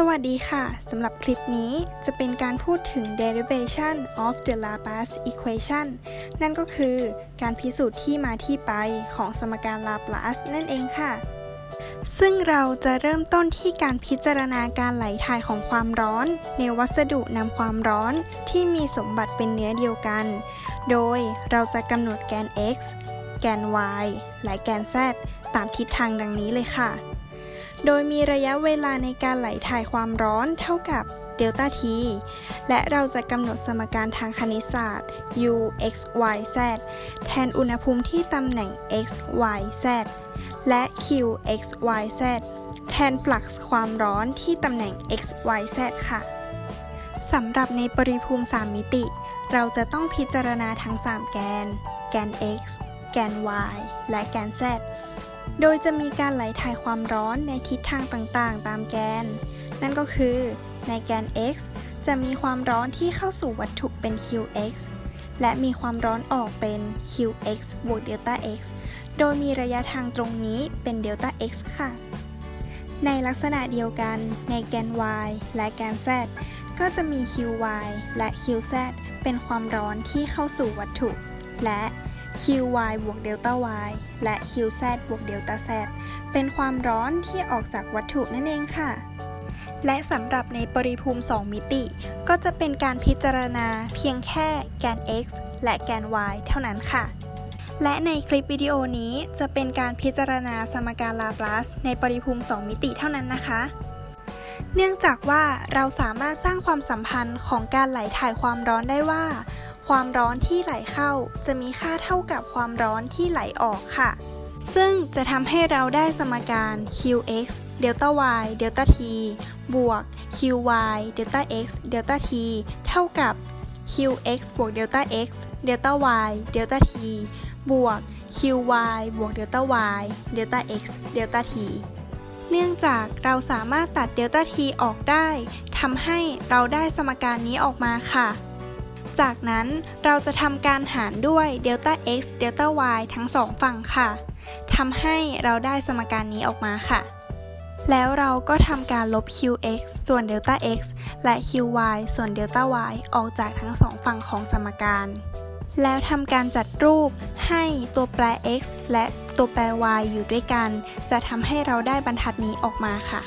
สวัสดีค่ะ สำหรับคลิปนี้จะเป็นการพูดถึง derivation of the Laplace equation นั่นก็คือการพิสูจน์ที่มาที่ไปของสมการลาปลาสนั่นเองค่ะ ซึ่งเราจะเริ่มต้นที่การพิจารณาการไหลถ่ายของความร้อน ในวัสดุนำความร้อนที่มีสมบัติเป็นเนื้อเดียวกัน โดยเราจะกำหนดแกน x แกน y และแกน z ตามทิศทางดังนี้เลยค่ะ โดยมีระยะเวลาในการไหลถ่ายความร้อนเท่ากับเดลต้า t และเราจะกำหนดสมการทางคณิตศาสตร์ u x y z แทนอุณหภูมิที่ตำแหน่ง x y z และ q x y z แทนฟลักซ์ความร้อนที่ตำแหน่ง x y z ค่ะสำหรับในปริภูมิ 3 มิติ เราจะต้องพิจารณาทั้ง 3 แกน แกน x แกน y และแกน z โดยจะมีการไหลถ่ายความร้อนในทิศทางต่างๆ ตามแกน นั่นก็คือในแกน x จะมีความร้อนที่เข้าสู่วัตถุเป็น qx และมีความร้อนออกเป็น qx บวกเดลต้า x โดยมีระยะทางตรงนี้เป็นเดลต้า x ค่ะ ในลักษณะเดียวกันในแกน y และแกน z ก็จะมี qy และ qz เป็นความร้อนที่เข้าสู่วัตถุ และ qy บวกเดลต้า y และ qz บวกเดลต้า z เป็นความร้อนที่ออกจากวัตถุนั่นเองค่ะ และสำหรับในปริภูมิ 2 มิติ ก็จะเป็นการพิจารณาเพียงแค่แกน x และแกน y เท่านั้นค่ะ และในคลิปวิดีโอนี้จะเป็นการพิจารณาสมการลาปลาสในปริภูมิ 2 มิติเท่านั้นนะคะเนื่องจากว่าเราสามารถสร้างความสัมพันธ์ของการไหลถ่ายความร้อนได้ว่า ความร้อนที่ไหลเข้าจะมีค่าเท่ากับความร้อนที่ไหลออกค่ะ ซึ่งจะทำให้เราได้สมการ qx เดลต้า y เดลต้า t บวก qy เดลต้า x เดลต้า t เท่ากับ qx บวกเดลต้า x เดลต้า y เดลต้า t บวก qy บวกเดลต้า y เดลต้า x เดลต้า t เนื่องจากเราสามารถตัดเดลต้า t ออกได้ทำให้เราได้สมการนี้ออกมาค่ะ จากนั้นเราจะทำการหารด้วยเดลต้า x เดลต้า y ทั้งสองฝั่งค่ะทำให้เราได้สมการนี้ออกมาค่ะ แล้วเราก็ทำการลบ qx ส่วนเดลต้า x และ qy ส่วนเดลต้า y ออกจากทั้งสองฝั่งของสมการ แล้วทำการจัดรูปให้ตัวแปร x และตัวแปร y อยู่ด้วยกัน จะทำให้เราได้บรรทัดนี้ออกมาค่ะ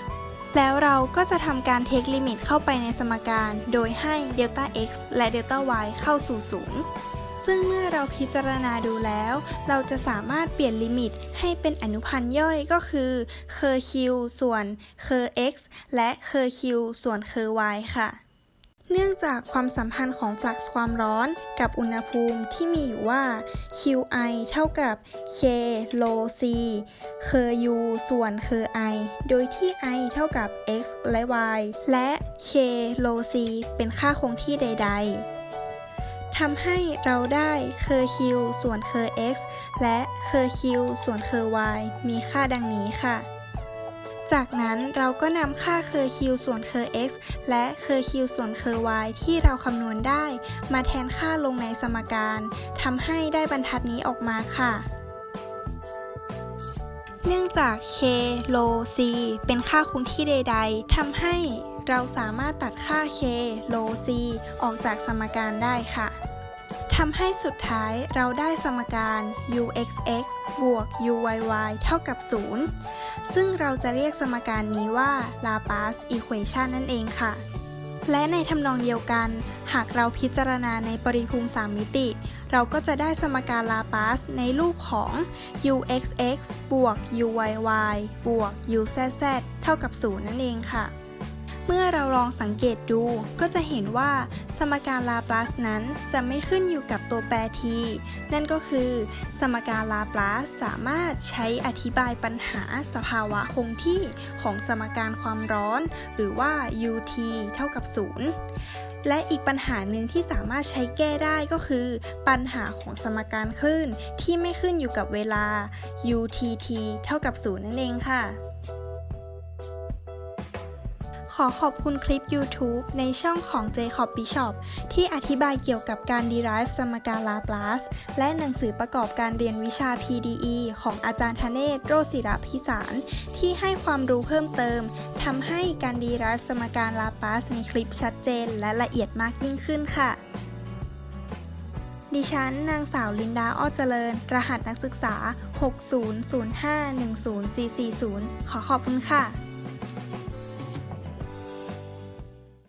แล้วเราก็จะทำการเทคลิมิตเข้าไปในสมการ โดยให้เดลต้า x และเดลต้า y เข้าสู่ศูนย์ซึ่งเมื่อเราพิจารณาดูแล้ว เราจะสามารถเปลี่ยนลิมิตให้เป็นอนุพันธ์ย่อยก็คือเคอร์คิวส่วนเคอร์ x และเคอร์คิวส่วนเคอร์ y ค่ะ เนื่องจากความสัมพันธ์ของฟลักซ์ความร้อนกับอุณหภูมิที่มีอยู่ว่า qi เท่ากับ k rho c เคอ u ส่วนเคอ i โดยที่ i เท่ากับ x และ y และ k rho c เป็นค่าคงที่ใด ๆทำให้เราได้เคอร์ q ส่วนเคอร์ x และเคอร์ q ส่วนเคอร์ y มีค่าดังนี้ค่ะ จากนั้นเราก็นำค่าเคอร์ q ส่วนเคอร์ x และเคอร์ q ส่วนเคอร์ y ที่เราคำนวณได้ มาแทนค่าลงในสมการทำให้ได้บรรทัดนี้ออกมาค่ะ เนื่องจาก k rho c เป็นค่าคงที่ใด ๆทำให้เราสามารถตัดค่า k rho c ออกจากสมการได้ค่ะทำให้สุดท้ายเราได้สมการ uxx บวก uyy เท่ากับ 0 ซึ่งเราจะเรียกสมการนี้ว่า Laplace equation นั่นเองค่ะ และในทำนองเดียวกัน หากเราพิจารณาในปริภูมิ 3 มิติ เราก็จะได้สมการลาปาสในรูปของ uxx บวก uyy บวก uzz เท่ากับ 0 นั่นเองค่ะ เมื่อเราลองสังเกตดูก็จะเห็นว่าสมการลาปลาสนั้นจะไม่ขึ้นอยู่กับตัวแปร t นั่นก็คือ สมการลาปลาสสามารถใช้อธิบายปัญหาสภาวะคงที่ของสมการความร้อน หรือว่า ut เท่ากับ 0 และอีกปัญหาหนึ่งที่สามารถใช้แก้ได้ก็คือ ปัญหาของสมการคลื่นที่ไม่ขึ้นอยู่กับเวลา utt เท่ากับ 0 นั่นเองค่ะ อขอบคุณคลิป YouTube ในช่องของ Jacob Bishop ที่อธิบายเกี่ยวกับการ derive สมการลาปลาสและหนังสือประกอบการเรียนวิชา PDE ของอาจารย์ธเนศโรศิรพิสาร ที่ให้ความรู้เพิ่มเติมทำให้การ derive สมการลาปลาสในคลิปชัดเจน และละเอียดมากยิ่งขึ้นค่ะดิฉัน นางสาวลินดาอ้อเจริญ รหัสนักศึกษา 6005104440 ขอขอบคุณค่ะ